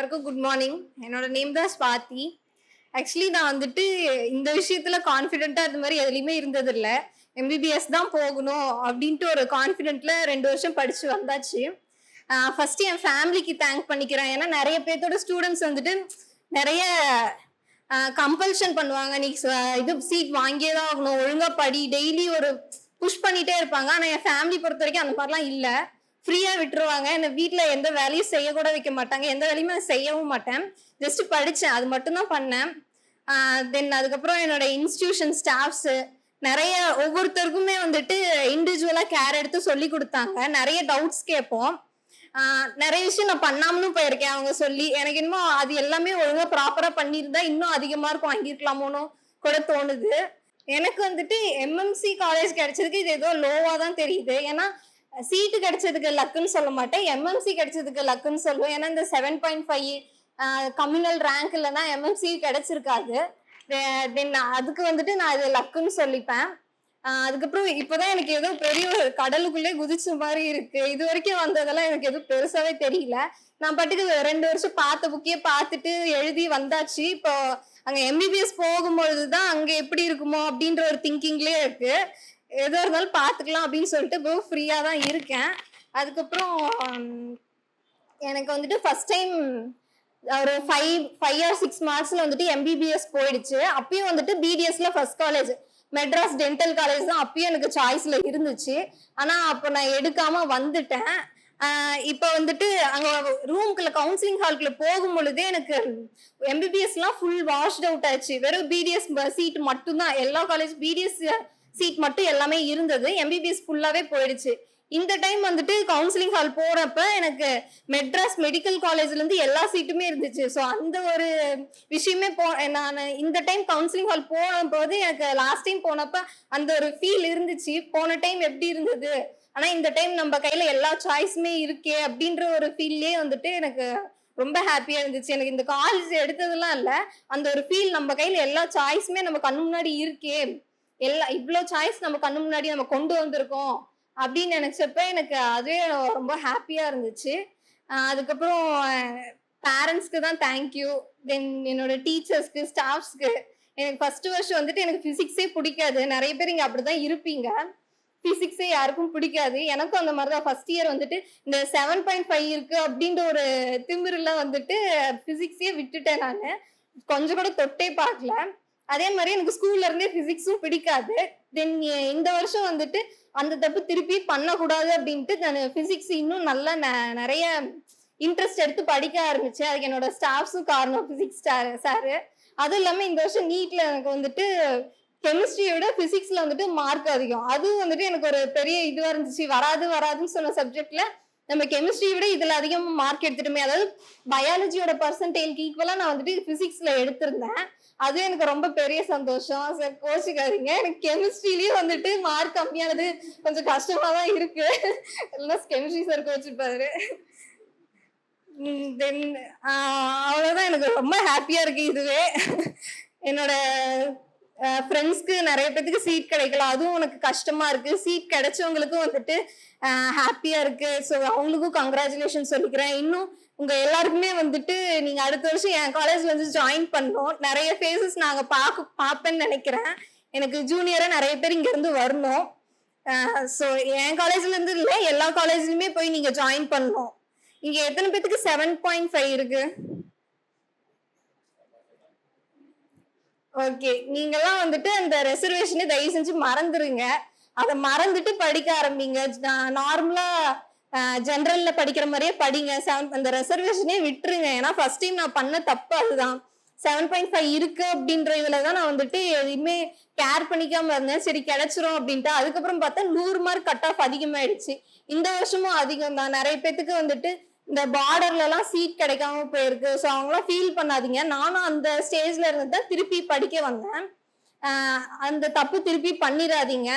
எல்லாருக்கும் good morning என்னோட name தான் ஸ்வாதி. ஆக்சுவலி நான் வந்துட்டு இந்த விஷயத்துல கான்ஃபிடென்ட்டா அது மாதிரி எதுலையுமே இருந்தது இல்ல எம்பிபிஎஸ் தான் போகணும் அப்படின்ட்டு ஒரு கான்ஃபிடென்ட்ல ரெண்டு வருஷம் படிச்சு வந்தாச்சு. ஃபர்ஸ்ட் என் ஃபேமிலிக்கு தேங்க் பண்ணிக்கிறேன். ஏன்னா நிறைய பேர்த்தோட ஸ்டூடெண்ட்ஸ் வந்துட்டு நிறைய கம்பல்ஷன் பண்ணுவாங்க. நீ இது சீட் வாங்கியே தான் ஆகணும். ஒழுங்கா படி. டெய்லி ஒரு புஷ் பண்ணிட்டே இருப்பாங்க. ஆனா என் ஃபேமிலி பொறுத்த வரைக்கும் அந்த மாதிரிலாம் இல்லை. ஃப்ரீயாக விட்டுருவாங்க. என்னை வீட்டில் எந்த வேலையும் செய்ய கூட வைக்க மாட்டாங்க. எந்த வேலையுமே நான் செய்யவும் மாட்டேன். ஜஸ்ட் படித்தேன் அது மட்டும்தான் பண்ணேன். தென் அதுக்கப்புறம் என்னோட இன்ஸ்டியூஷன் ஸ்டாஃப்ஸு நிறைய ஒவ்வொருத்தருக்குமே வந்துட்டு இண்டிவிஜுவலாக கேர் எடுத்து சொல்லி கொடுத்தாங்க. நிறைய டவுட்ஸ் கேட்போம். நிறைய விஷயம் நான் பண்ணாமலும் போயிருக்கேன் அவங்க சொல்லி. எனக்கு இன்னும் அது எல்லாமே ஒழுங்காக ப்ராப்பராக பண்ணியிருந்தா இன்னும் அதிகமாக இருக்கும். வாங்கியிருக்கலாமோன்னு கூட தோணுது. எனக்கு வந்துட்டு எம்எம்சி காலேஜ் கிடைச்சதுக்கு இது ஏதோ லோவாக தான் தெரியுது. ஏன்னா சீட்டு கிடைச்சதுக்கு லக்குன்னு சொல்ல மாட்டேன். எம்எம்சி கிடைச்சதுக்கு லக்குன்னு சொல்லுவேன். ஏன்னா இந்த seven point five communal rank இல்லைன்னா எம்எம்சி கிடைச்சிருக்காது. தென் அதுக்கு வந்துட்டு நான் இது லக்குன்னு சொல்லிப்பேன். அதுக்கப்புறம் இப்போதான் எனக்கு ஏதோ பெரிய ஒரு கடலுக்குள்ளே குதிச்ச மாதிரி இருக்கு. இது வரைக்கும் வந்ததெல்லாம் எனக்கு எதுவும் பெருசாவே தெரியல. நான் பாட்டுக்கு ரெண்டு வருஷம் பார்த்த புக்கே பார்த்துட்டு எழுதி வந்தாச்சு. இப்போ அங்க எம்பிபிஎஸ் போகும்பொழுது தான் அங்க எப்படி இருக்குமோ அப்படின்ற ஒரு திங்கிங்லயே இருக்கு. எதா இருந்தாலும் பார்த்துக்கலாம் அப்படின்னு சொல்லிட்டு இப்போ ஃப்ரீயாக தான் இருக்கேன். அதுக்கப்புறம் எனக்கு வந்துட்டு ஃபஸ்ட் டைம் ஒரு ஃபைவ் ஃபைவ் ஆர் சிக்ஸ் மார்க்ஸில் வந்துட்டு எம்பிபிஎஸ் போயிடுச்சு. அப்பயும் வந்துட்டு பிடிஎஸ்ல first college Madras dental college தான் அப்பயும் எனக்கு சாய்ஸில் இருந்துச்சு. ஆனால் அப்போ நான் எடுக்காமல் வந்துட்டேன். இப்போ வந்துட்டு அங்கே ரூம்குள்ள கவுன்சிலிங் ஹால்குள்ள போகும் பொழுதே எனக்கு எம்பிபிஎஸ்லாம் ஃபுல் வாஷ்ட் அவுட் ஆச்சு. வெறும் பிடிஎஸ் சீட் மட்டும்தான். எல்லா காலேஜ் பிடிஎஸ் சீட் மட்டும் எல்லாமே இருந்தது. எம்பிபிஎஸ் ஃபுல்லாகவே போயிடுச்சு. இந்த டைம் வந்துட்டு கவுன்சிலிங் ஹால் போறப்ப எனக்கு மெட்ராஸ் மெடிக்கல் காலேஜ்ல இருந்து எல்லா சீட்டுமே இருந்துச்சு. ஸோ அந்த ஒரு விஷயமே போ நான் இந்த டைம் கவுன்சிலிங் ஹால் போகும்போது எனக்கு லாஸ்ட் டைம் போனப்ப அந்த ஒரு ஃபீல் இருந்துச்சு. போன டைம் எப்படி இருந்தது? ஆனா இந்த டைம் நம்ம கையில எல்லா சாய்ஸுமே இருக்கே அப்படின்ற ஒரு ஃபீல்லே வந்துட்டு எனக்கு ரொம்ப ஹாப்பியா இருந்துச்சு. எனக்கு இந்த காலேஜ் எடுத்ததெல்லாம் இல்லை. அந்த ஒரு ஃபீல் நம்ம கையில எல்லா சாய்ஸுமே நம்ம கண்ணு முன்னாடி இருக்கே. எல்லா இவ்வளோ சாய்ஸ் நம்ம கண்ணு முன்னாடி நம்ம கொண்டு வந்திருக்கோம் அப்படின்னு நினைச்சப்ப எனக்கு அதுவே ரொம்ப ஹாப்பியா இருந்துச்சு. அதுக்கப்புறம் பேரண்ட்ஸ்க்கு தான் தேங்க்யூ தென் என்னோட டீச்சர்ஸ்க்கு ஸ்டாஃப்ஸ்க்கு எனக்கு ஃபர்ஸ்ட் வருஷம் வந்துட்டு எனக்கு ஃபிசிக்ஸே பிடிக்காது. நிறைய பேர் இங்க அப்படிதான் இருப்பீங்க. ஃபிசிக்ஸே யாருக்கும் பிடிக்காது. எனக்கும் அந்த மாதிரி தான். ஃபர்ஸ்ட் இயர் வந்துட்டு இந்த செவன் பாயிண்ட் ஃபைவ் இருக்கு அப்படின்ற ஒரு திமிரில் வந்துட்டு ஃபிசிக்ஸே விட்டுட்டேன் நான். கொஞ்சம் கூட தொட்டே பார்க்கல. அதே மாதிரி எனக்கு ஸ்கூல்ல இருந்தே பிசிக்ஸும் பிடிக்காது. தென் இந்த வருஷம் வந்துட்டு அந்த தப்பு திருப்பி பண்ணக்கூடாது அப்படின்ட்டு நான் பிசிக்ஸ் இன்னும் நல்லா ந- நிறைய இன்ட்ரெஸ்ட் எடுத்து படிக்க ஆரம்பிச்சேன். அதுக்கு என்னோட ஸ்டாஃப்ஸும் காரணம் பிசிக்ஸ் சாரு அதுவும் இல்லாமல் இந்த வருஷம் நீட்ல எனக்கு வந்துட்டு கெமிஸ்ட்ரியை விட பிசிக்ஸ்ல வந்துட்டு மார்க் அதிகம். அதுவும் வந்துட்டு எனக்கு ஒரு பெரிய இதுவா இருந்துச்சு. வராது வராதுன்னு சொன்ன சப்ஜெக்ட்ல நம்ம கெமிஸ்ட்ரியை விட இதுல அதிகமா மார்க் எடுத்துட்டுமே. அதாவது பயாலஜியோட பர்சன்டேஜ்க்கு ஈக்குவலா நான் வந்துட்டு பிசிக்ஸ்ல எடுத்திருந்தேன். அது எனக்கு ரொம்ப பெரிய சந்தோஷம். சார் கோச்சிக்காதீங்க. எனக்கு கெமிஸ்ட்ரிலயும் வந்துட்டு மார்க் கம்மியானது கொஞ்சம் கஷ்டமா தான் இருக்கு. இல்லைன்னா கெமிஸ்ட்ரி சார் கோச்சிருப்பாரு தென் அவ்வளோதான் எனக்கு ரொம்ப ஹாப்பியா இருக்கு இதுவே. என்னோட ஃப்ரெண்ட்ஸ்க்கு நிறைய பேத்துக்கு சீட் கிடைக்கல. அதுவும் உனக்கு கஷ்டமா இருக்கு. சீட் கிடைச்சவங்களுக்கும் வந்துட்டு ஹாப்பியா இருக்கு. ஸோ அவங்களுக்கும் கங்க்ராச்சுலேஷன் சொல்லிக்கிறேன். இன்னும் உங்க எல்லாருக்குமே வந்துட்டு நீங்க அடுத்த வருஷம் என் காலேஜ்ல வந்து ஜாயின் பண்ணோம். நிறைய ஃபேஸஸ் நாங்க பார்க்க பார்ப்பேன்னு நினைக்கிறேன். எனக்கு ஜூனியரா நிறைய பேர் இங்க இருந்து வரணும் ஸோ என் காலேஜ்ல இருந்து இல்லை எல்லா காலேஜ்லயுமே போய் நீங்க ஜாயின் பண்ணணும். இங்க எத்தனை பேத்துக்கு? செவன் பாயிண்ட் ஃபைவ் இருக்கு. ஓகே நீங்கெல்லாம் வந்துட்டு அந்த ரெசர்வேஷனை தயவு செஞ்சு மறந்துருங்க. அதை மறந்துட்டு படிக்க ஆரம்பிங்க. நார்மலா ஜென்ரல்ல படிக்கிற மாதிரியே படிங்க. செவன் அந்த ரெசர்வேஷனே விட்டுருங்க. ஏன்னா ஃபர்ஸ்ட் டைம் நான் பண்ண தப்பு அதுதான். செவன் பாயிண்ட் ஃபைவ் இருக்கு அப்படின்ற இதுல தான் நான் வந்துட்டு எதுவுமே கேர் பண்ணிக்காம இருந்தேன். சரி கிடைச்சிரும் அப்படின்ட்டு. அதுக்கப்புறம் பார்த்தா நூறு மார்க் கட் ஆஃப் அதிகமாயிடுச்சு. இந்த வருஷமும் அதிகம் தான் நிறைய பேத்துக்கு வந்துட்டு இந்த பார்டர்ல எல்லாம் சீட் கிடைக்காம போயிருக்கு. ஸோ அவங்களாம் ஃபீல் பண்ணாதீங்க. நானும் அந்த ஸ்டேஜ்ல இருந்து தான் திருப்பி படிக்க வந்தேன். அந்த தப்பு திருப்பி பண்ணிடாதீங்க.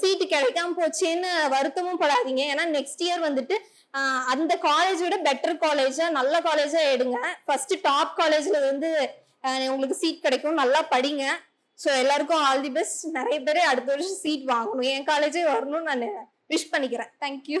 சீட்டு கிடைக்காம போச்சேன்னு வருத்தமும் படாதீங்க. ஏன்னா நெக்ஸ்ட் இயர் வந்துட்டு அந்த காலேஜ் விட பெட்டர் காலேஜா நல்ல காலேஜா எடுங்க. ஃபர்ஸ்ட் டாப் காலேஜ்ல வந்து உங்களுக்கு சீட் கிடைக்கும். நல்லா படிங்க. ஸோ எல்லாருக்கும் ஆல் தி பெஸ்ட் நிறைய பேர் அடுத்த வருஷம் சீட் வாங்கணும். என் காலேஜே வரணும்னு நான் விஷ் பண்ணிக்கிறேன். Thank you